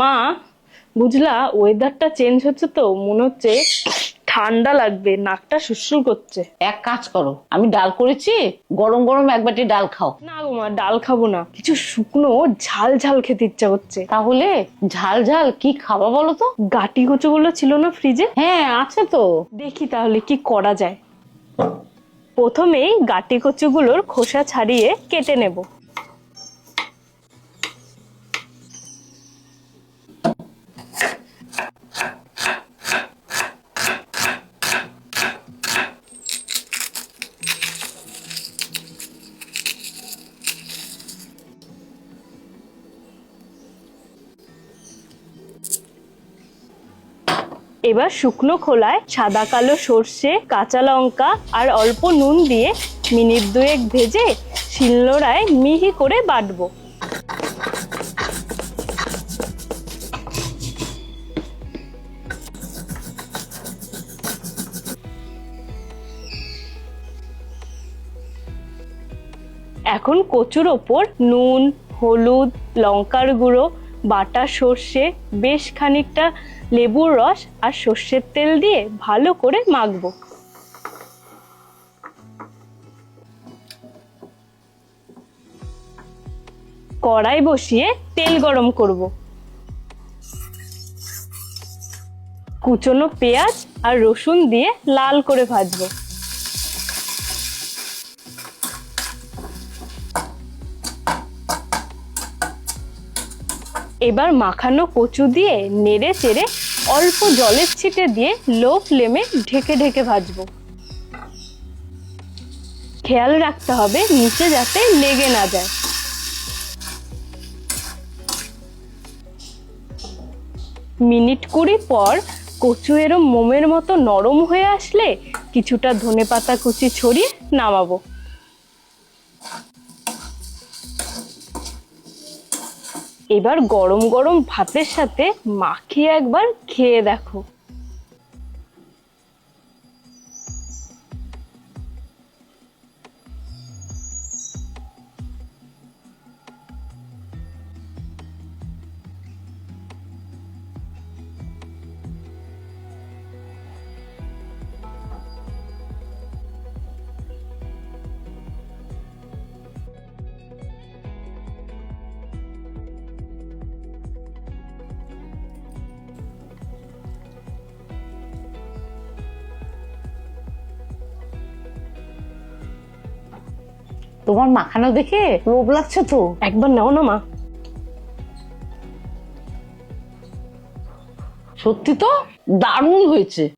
মা বুঝলা ওয়েদারটা চেঞ্জ হচ্ছে তো মনে হচ্ছে ঠান্ডা লাগবে নাকটা সুসুর করছে। এক কাজ করো আমি ডাল করেছি গরম গরম এক বাটি ডাল খাও। না গো মা ডাল খাব না কিছু শুকনো ঝাল ঝাল খেতে ইচ্ছা করছে। তাহলে ঝাল ঝাল কি খাবা বলো তো? গাটি গুলো ছিল না ফ্রিজে হ্যাঁ আছে তো। দেখি তাহলে কি করা যায়। প্রথমেই গাটি কচুগুলোর খোসা ছাড়িয়ে কেটে নেব। এবার শুকনো খোলায় সাদা কালো সর্ষে, কাঁচা লঙ্কা আর অল্প নুন দিয়ে মিনিট দুয়েক ভেজে শিলনোড়ায় মিহি করে বাটবো। এখন কচুর ওপর নুন, হলুদ, লঙ্কার গুঁড়ো বাটা সর্ষে, বেশ খানিকটা লেবুর রস আর সর্ষের তেল দিয়ে ভালো করে মাখবো। কড়াই বসিয়ে তেল গরম করব। কুচনো পেঁয়াজ আর রসুন দিয়ে লাল করে ভাজবো। এবার মাখানো কচু দিয়ে নেড়ে চেড়ে অল্প জলের ছিটে দিয়ে লো ফ্লেমে ঢেকে ঢেকে ভাজবো। খেয়াল রাখতে হবে নিচে যাতে লেগে না যায়। মিনিট কুড়ি পর কচু এরম মোমের মতো নরম হয়ে আসলে কিছুটা ধনেপাতা কুচি ছড়িয়ে নামাবো। এবার গরম গরম ভাতের সাথে মাখিয়ে একবার খেয়ে দেখো। তোমার মাখানো দেখে লোভ লাগছে তো? একবার নাও না মা। সত্যি তো দারুণ হয়েছে।